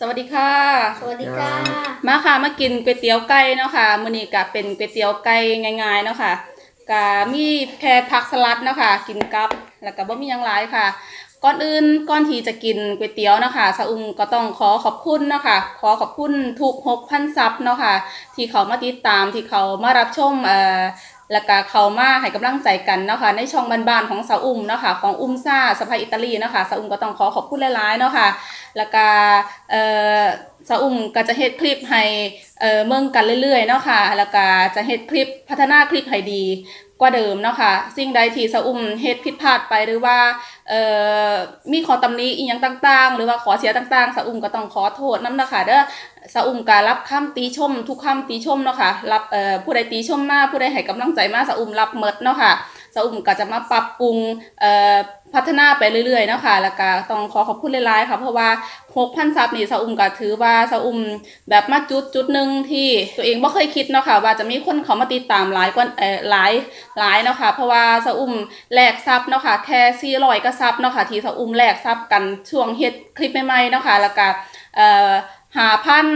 สวัสดีค่ะ สวัสดีค่ะ มาค่ะมากินก๋วยเตี๋ยวไก่เนาะค่ะมื้อนี้ก็เป็นก๋วยเตี๋ยวไก่ง่ายๆเนาะค่ะก็มีแค่ผักสลัดเนาะค่ะกินกับแล้วก็บ่มีหยังหลายค่ะ ก่อนอื่นก่อนที่จะกินก๋วยเตี๋ยวเนาะค่ะสะอุ้มก็ต้องขอขอบคุณเนาะค่ะขอขอบคุณทุก6,000ซับเนาะค่ะที่เขามาติดตามที่เขามารับชมเอ่อแล้วก็เขามาให้กำลังใจกันเนาะค่ะในช่องบ้านๆของสาวอุ้มเนาะค่ะของอุ้มซ่าสะพายอิตาลีเนาะค่ะสาวอุ้มก็ต้องขอขอบคุณหลายๆเนาะค่ะ แล้วก็เอ่อสาวอุ้มก็จะเฮ็ดคลิปให้เอ่อเมืองกันเรื่อยๆเนาะค่ะ แล้วก็จะเฮ็ดคลิปพัฒนาคลิปให้ดีกว่าเดิมเนาะค่ะสิ่งใดที่สาวอุ้มเฮ็ดผิดพลาดไปหรือว่าเอ่อมีขอตำหนิอีหยังต่างๆ หรือว่าขอเสียต่างๆสาวอุ้มก็ต้องขอโทษนำนะคะเด้อสาวอุ้มก็รับคำติชม ทุกคำติชมเนาะค่ะรับเอ่อผู้ใดติชมมาผู้ใดให้กำลังใจมาสาวอุ้มรับหมดเนาะค่ะ สาอุ้มก็จะมาปรับปรุงพัฒนาไปเรื่อยๆนะคะแล้วก็ต้องขอขอบคุณหลายๆค่ะ เพราะว่า6,000ซับนี่สาอุ้มก็ถือว่าสาอุ้มแบบมาจุดจุดหนึ่งที่ตัวเองบ่เคยคิดเนาะค่ะว่าจะมีคนเขามาติดตามหลายกว่าเออหลายหลายเนาะค่ะเพราะว่าสาอุ้มแลกซับเนาะค่ะแค่400ก็ซับเนาะค่ะที่สาอุ้มแลกซับกันช่วงเฮ็ดคลิปใหม่ๆเนาะค่ะแล้วก็เอ่อหาพัน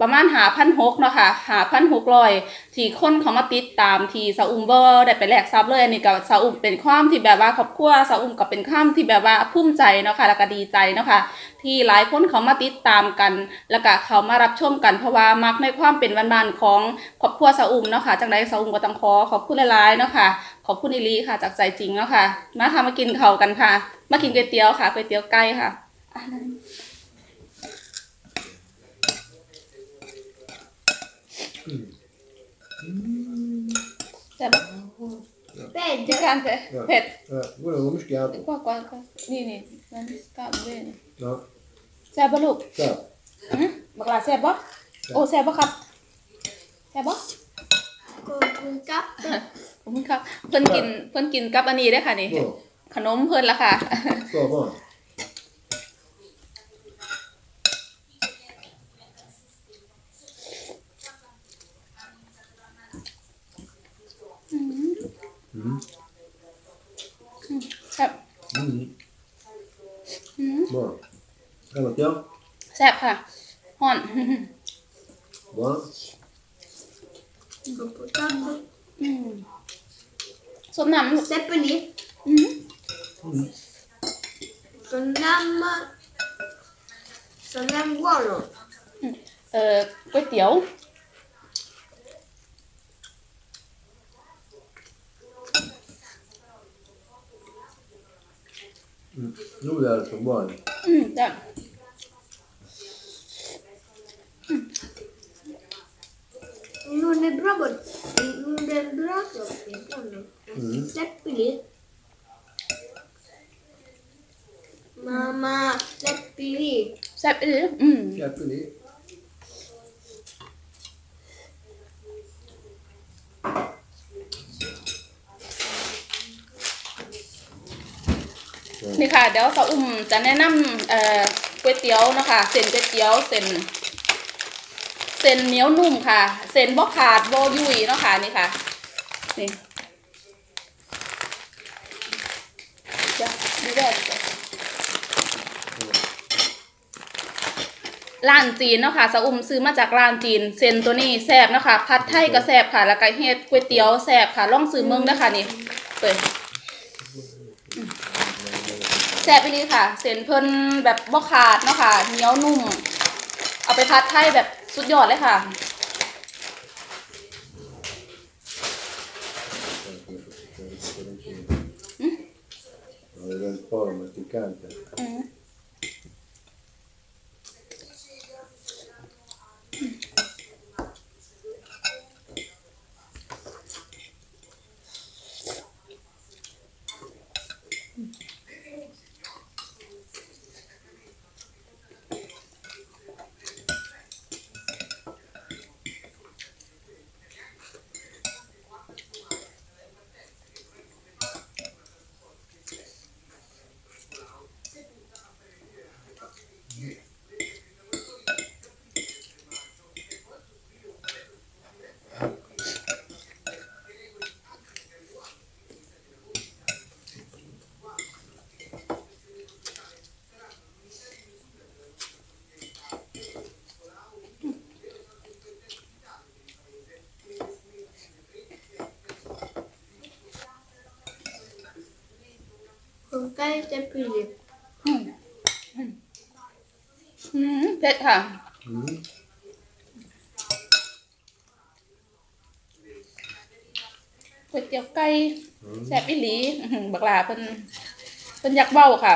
ประมาณหาพันหกเนาะค่ะหาพันหกร้อยที่คนเขามาติดตามที่ซาอุมเบ่ได้ไปแลกซับเลยอันนี้ก็ซาอุมเป็นความที่แบบว่าครอบครัวซาอุมก็เป็นความที่แบบว่าภูมิใจเนาะค่ะแล้วก็ดีใจเนาะค่ะที่หลายคนเขามาติดตามกัน แล้วก็เขามารับชมกันเพราะว่ามักในความเป็นบ้านๆของครอบครัวซาอุมเนาะค่ะจังไดซาอุมก็ต้องขอขอบคุณหลายๆเนาะค่ะขอบคุณอีหลีค่ะจากใจจริงเนาะค่ะมาค่ะมากินเขากันค่ะ มากินก๋วยเตี๋ยวค่ะก๋วยเตี๋ยวไก่ค่ะอะนั่น แต่บเป็ดพี่การเผ็ดเผ็ด Ja, guarda come schiato. กว่ากว่าก็นี่นี่นั่นกลับเลยนี่ No, แซ่บบ่ลูก ciao. อื้อบักหลาแซ่บบ่โอ้แซ่บครับแซ่บบ่ขอบคุณครับขอบคุณครับ เพิ่นกิน เพิ่นกินกับอันนี้เด้ค่ะนี่ Oh, ขนมเพิ่นละค่ะ sto buono. แซ่บ Mm. อืม Buono. Eh, Matteo? แซ่บค่ะฮ้อน Buono? ขอบคุณครับอืมสมน้ำลูกเซปเปอร์นี้อืม Mm. ส่วนน้ำส่วนน้ำบุ ono เอ่อก๋วยเตี๋ยว Mm. Lui sono buoni. อืมจ้ะ non è proprio non è grosso è buono Mm. seppellì mamma seppellì แซ่บอีหลีอืม Certo lì. Eh, นี่ค่ะเดี๋ยวสาวอุ้มจะแนะนำเอ่อก๋วยเตี๋ยวเนาะคะเส้นก๋วยเตี๋ยวเส้น เส้นเหนียวนุ่มค่ะ เส้นบ่ขาดบ่ยุ่ยเนาะค่ะนี่ค่ะนี่จะดูได้ร้านจีนเนาะค่ะสาวอุ้มซื้อมาจากร้านจีนเส้นตัวนี้แซ่บเนาะค่ะผัดไทยก็แซ่บค่ะ แล้วก็เฮ็ดก๋วยเตี๋ยวแซ่บค่ะลองซื้อเมืองเด้อค่ะนี่เปิดแซ่บไปเลยค่ะเส้นเพิ่นแบบบ่ขาดเนาะค่ะเหนียวนุ่ม เอาไปพัดไทยแบบ สุดยอดเลยค่ะ Era un po' masticante. อืม lite pylig. อืมอืมเผ็ดค่ะก๋วยเตี๋ยวไก่แซ่บอีหลีอื้อหือบักหลาเพิ่นเพิ่นอยากเว้าค่ะ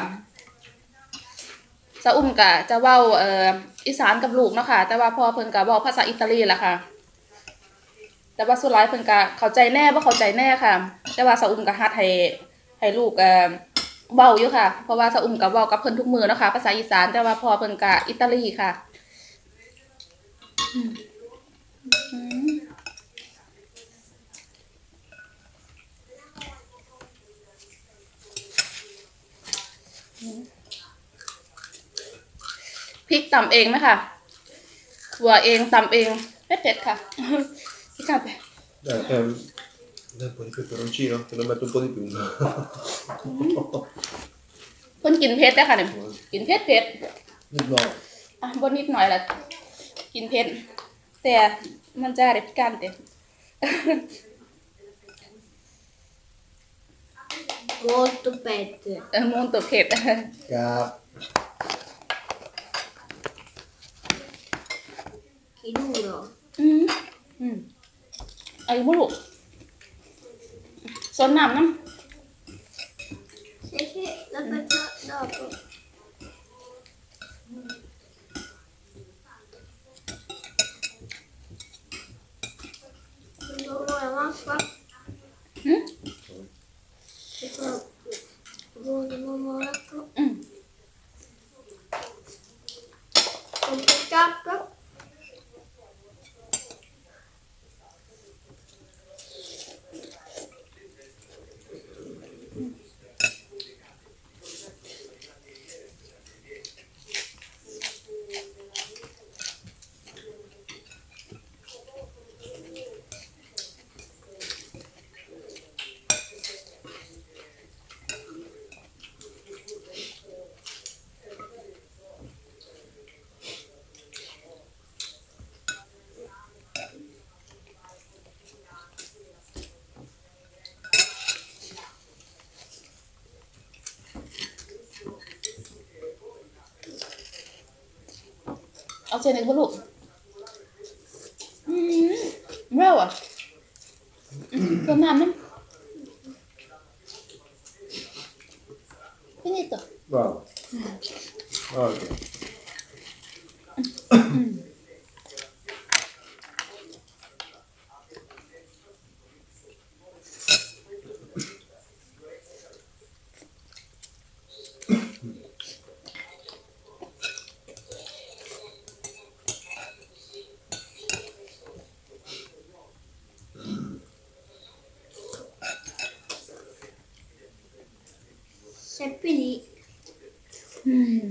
สะอุ้มกะจะเว้าเอ่ออีสานกับลูกเนาะค่ะแต่ว่าพ่อเพิ่นก็เว้าภาษาอิตาลีล่ะค่ะ แต่ว่าสุดท้ายเพิ่นก็เข้าใจแน่บ่เข้าใจแน่ค่ะ แต่ว่าสะอุ้มก็ฮัดให้ให้ลูกเอ่อ เว้าอยู่ค่ะ เพราะว่าสะอุ้มก็เว้ากับเพิ่นทุกมือนะคะ ภาษาอีสานแต่ว่าพอเพิ่นก็อิตาลีค่ะพริกตำเองไหมคะหัวเองตำเองเผ็ดๆค่ะพี่กาไป Dai, ehm, dai un po' di peperoncino, te lo metto un po' di più. เพิ่นกินเผ็ดได้อค่ะเนี่ยกินเผ็ดเผ็ด No, อะบนนิดหน่อยละกินเผ็ดแต่มันจะได้พิการเต็ Molto pette. เออมูนตัวเผ็ด ca... Che duro. อืมอืมเอาอยู่บ่ลูก สนน้ำน้ำ ใช่ใช่แล้วเป็นดอก vuole mappa? ำอืม Vuole mamma ecco. อืม Complicato. เอาเส้นหนึ่งบ่ลูกอืมเร็วอะอืมสนน้ำน้ำพี่นี่ตัว Bravo. Ok. Seppellì. อืม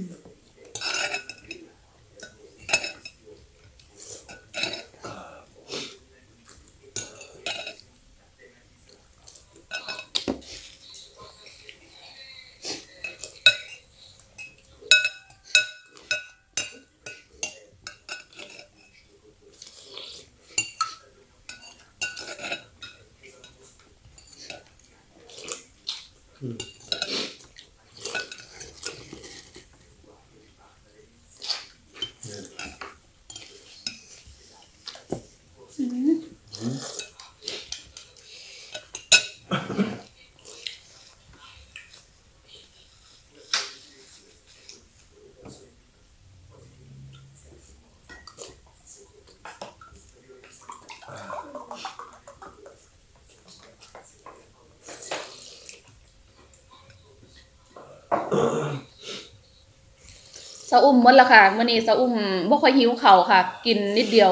สะอุ้มหมดล้วค่ะมื้อนี้สะอุ้มบ่ค่อยหิวเข้าค่ะ กินนิดเดียว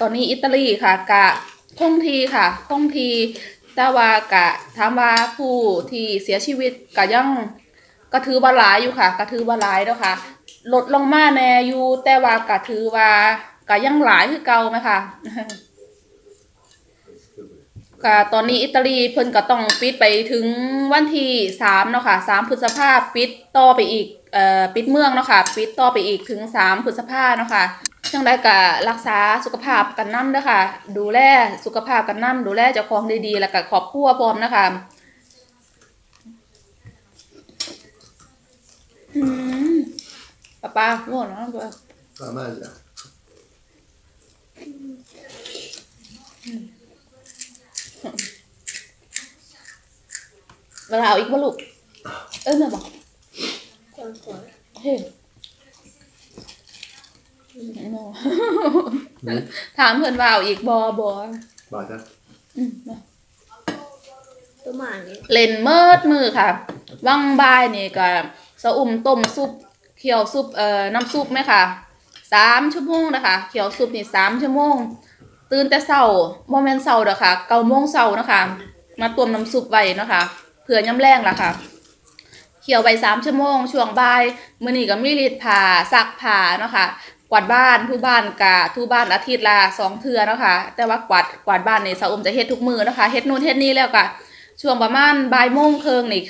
ตอนนี้อิตาลีค่ะ กะท่องทีค่ะท่องทีแต่ว่ากะถามว่าผู้ที่เสียชีวิตกะยังก็ถือวาลายอยู่ค่ะก็ถือวาลายแล้วค่ะลดลงมาแน่อยู่แต่ว่าก็ถือว่ากะยังหลายคือเก่าไหมค่ะ ค่ะตอนนี้อิตาลีเพิ่นก็ต้องปิดไปถึงวันที่สามเนาะค่ะสามพฤษภาปิดต่อไปอีกเอ่อปิดเมืองเนาะค่ะปิดต่อไปอีกถึงสามพฤษภาเนาะค่ะจังได้ก็รักษาสุขภาพกันน้ำเด้อค่ะ ดูแลสุขภาพกันน้ำดูแลเจ้าของดีๆ แล้วก็ครอบครัวพร้อมนะคะอืมป้าป้าโง่เนาะตัว La maglia. เว ลาเอาอีกบ่ลูก เออแม่บอก Ancora. เฮ้ยโน่ถามเพิ่นว่าเอาอีกบ่บ่ Basta. อืมบ่ Domani. เล่นเมิดมือค่ะวังบ่ายนี่ก็สะอุ่มต้มซุปเคี่ยวซุปเอ่อน้ำซุปไหมค่ะสามชั่วโมงนะคะเคี่ยวซุปนี่สามชั่วโมง ตื่นแต่เช้าบ่แม่นเช้าเด้อค่ะเก้าโมงเช้านะคะมาต้มน้ำซุปไว้นะคะเพื่อยำแรงล่ะค่ะเคี่ยวไว้สามชั่วโมง ช่วงบ่ายมื้อนี้ก็มีรีดผ้าซักผ้าเนาะค่ะกวาดบ้านทุบ้านกะทุบ้านอาทิตย์ละสองเทื่อเนาะค่ะแต่ว่ากวาดกวาดบ้านนี่สะอุ่มจะเฮ็ดทุกมือเนาะค่ะเฮ็ดนู่นเฮ็ดนี่แล้วก็ช่วงประมาณบ่ายโมงครึ่งนี่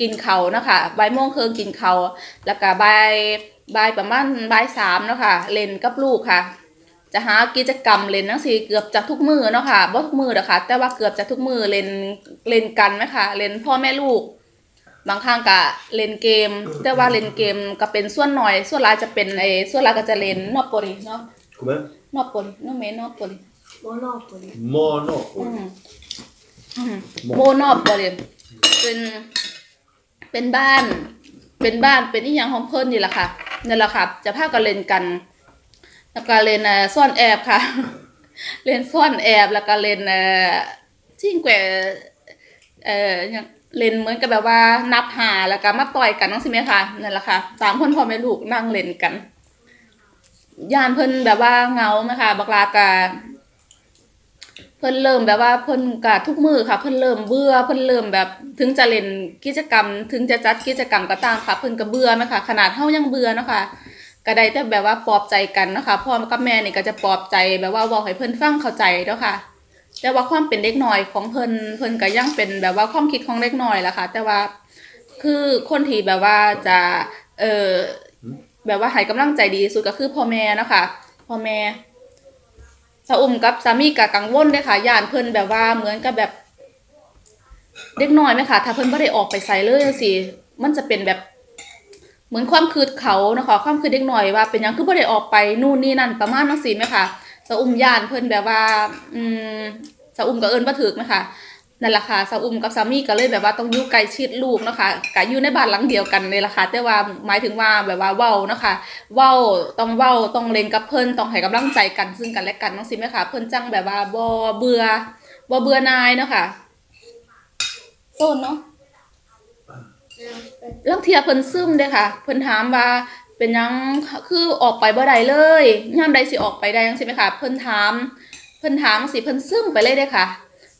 กินเขานะคะบ่ายโมงครึ่งกินเขาแล้วก็บ่ายบ่ายประมาณบ่ายสามเนาะค่ะเล่นกับลูกค่ะ จะหากิจกรรมเล่นนังสีเกือบจะทุกมือเนาะค่ะบ่ทุกมือเด้อค่ะ แต่ว่าเกือบจะทุกมือเล่นเล่นกันไหมคะเล่นพ่อแม่ลูก บางครั้งก็เล่นเกม แต่ว่าเล่นเกมก็เป็นส่วนน้อย ส่วนหลายจะเป็นไอ้ส่วนหลายก็จะเล่นนอปโปลิเนาะ Com'è? นอปโปลินอเมนอปโปลิ Monopoli. Monopoli. โมนอบบริเป็นเป็นบ้าน เป็นบ้านเป็นอีหยังของเพิ่นนี่แหละค่ะนี่แหละค่ะ จะพากันเล่นกัน แล้วก็เล่นเอ่อซ่อนแอบค่ะ เล่นซ่อนแอบแล้วก็เล่นเอ่อจิ้งแกวเอ่อเล่นเหมือนกับแบบว่านับหาแล้วก็มาต่อยกันนั่นสิไหมคะนั่นแหละค่ะสามคนพ่อแม่ลูกนั่งเล่นกันยานเพิ่นแบบว่าเงาไหมคะบักลากาเพิ่นเริ่มแบบว่าเพิ่นกะทุกมือค่ะ เพิ่นเริ่มเบื่อเพิ่นเริ่มแบบถึงจะเล่นกิจกรรม ถึงจะจัดกิจกรรมก็ตามค่ะ เพิ่นก็เบื่อนะคะขนาดเฮายังเบื่อเนาะค่ะ ก็ได้แต่แบบว่าปลอบใจกันนะคะพ่อกับแม่นี่ก็จะปลอบใจแบบว่าเว้าให้เพิ่อนฟังเข้าใจเนาะค่ะ แต่ว่าความเป็นเด็กน้อยของเพิ่อนเพิ่อนก็ยังเป็นแบบว่าความคิดของเด็กน้อยแหละค่ะ แต่ว่าคือคนที่แบบว่าจะเออแบบว่าให้กำลังใจดีสุดก็คือพ่อแม่นะคะพ่อแม่สะอุ่มกับสามีกับกังวลเด้อค่ะย่านเพิ่อนแบบว่าเหมือนกับแบบเด็กน้อยไหมคะถ้าเพิ่อนบ่ได้ออกไปใส่เลยจังซี่มันจะเป็นแบบ เหมือนความคืดเขานะคะความคืดเด็กน้อยว่าเป็นยังคือบ่ได้ออกไปนู่นนี่นั่นประมาณนั้นสิไหมคะสะอุ่มย่านเพิ่นแบบว่า อืมสะอุ่มก็เอิ้นบ่ถูกไหมคะนั่นแหละค่ะสะอุ่มกับสามีก็เลยแบบว่าต้องอยู่ใกล้ชิดลูกนะคะก็อยู่ในบ้านหลังเดียวกันเลยล่ะค่ะแต่ว่าหมายถึงว่าแบบว่าเว้านะคะเว้าต้องเว้าต้องเล่นกับเพิ่นต้องให้กำลังใจกันซึ่งกันและกันจังซี่แม่ค่ะเพิ่นจังแบบว่าบ่เบื่อบ่เบื่อนายเนาะค่ะโซนเนาะ ลางเทียเพิ่นซึมเด้ค่ะ เพิ่นถามว่าเป็นหยังคือออกไปบ่ได้เลยยามใดสิออกไปได้จังซี่แม่ค่ะ เพิ่นถาม เพิ่นถามสิเพิ่นซึมไปเลยเด้ค่ะ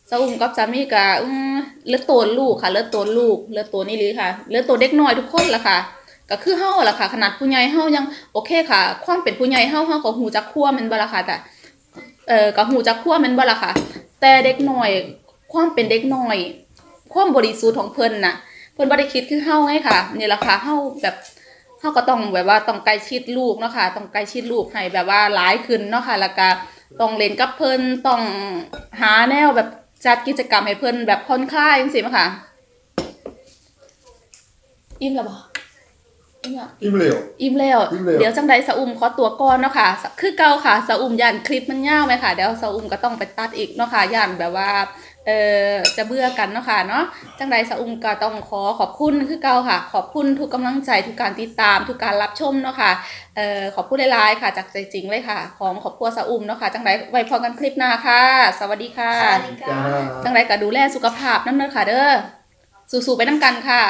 สะอุ้มกับสามีก็อือเลือดโตนลูกค่ะ เลือดโตนลูก เลือดโตนนี่ลีค่ะ เลือดโตนเด็กน้อยทุกคนล่ะค่ะ ก็คือเฮาล่ะค่ะ ขนาดผู้ใหญ่เฮายังโอเคค่ะ ความเป็นผู้ใหญ่เฮาเฮาก็ฮู้จักคั่วม่นบ่ล่ะค่ะแต่เอ่อก็ฮู้จักคั่วม่นบ่ล่ะค่ะ แต่เด็กน้อย ความเป็นเด็กน้อย ความบริสุทธิ์ของเพิ่นน่ะ เพิ่นบ่ได้คิดคือเฮาไงค่ะนี่ล่ะค่ะเฮาแบบเฮาก็ต้องแบบว่าต้องใกล้ชิดลูกเนาะค่ะต้องใกล้ชิดลูกให้แบบว่าหลายขึ้นเนาะค่ะแล้วก็ต้องเล่นกับเพิ่นต้องหาแนวแบบจัดกิจกรรมให้เพิ่นแบบผ่อนคลายจังซี่มั้งค่ะอิ่มแล้วบ่อิ่มแล้ว Il Leo. อิ่มแล้วอิ่มแล้ว เดี๋ยวจังใดสะอุ่มขอตัวก่อนเนาะค่ะ คือเก่าค่ะสะอุ่มย่านคลิปมันยาวไหมค่ะ เดี๋ยวสะอุ่มก็ต้องไปตัดอีกเนาะค่ะย่านแบบว่า เอ่อจะเบื่อกันเนาะค่ะเนาะจังใดสะอุ่มก็ต้องขอขอบคุณคือเก่าค่ะ ขอบคุณทุกกำลังใจทุกการติดตามทุกการรับชมเนาะค่ะเอ่อขอบคุณหลายๆค่ะ จากใจจริงเลยค่ะ ของขอบครัวสะอุ่มเนาะค่ะจังใดไว้พอกันคลิปหน้าค่ะ สวัสดีค่ะ Salica. Ciao. จังใดก็ดูแลสุขภาพนั่นเด้อค่ะเด้อสู้ๆไปน้ำกันค่ะ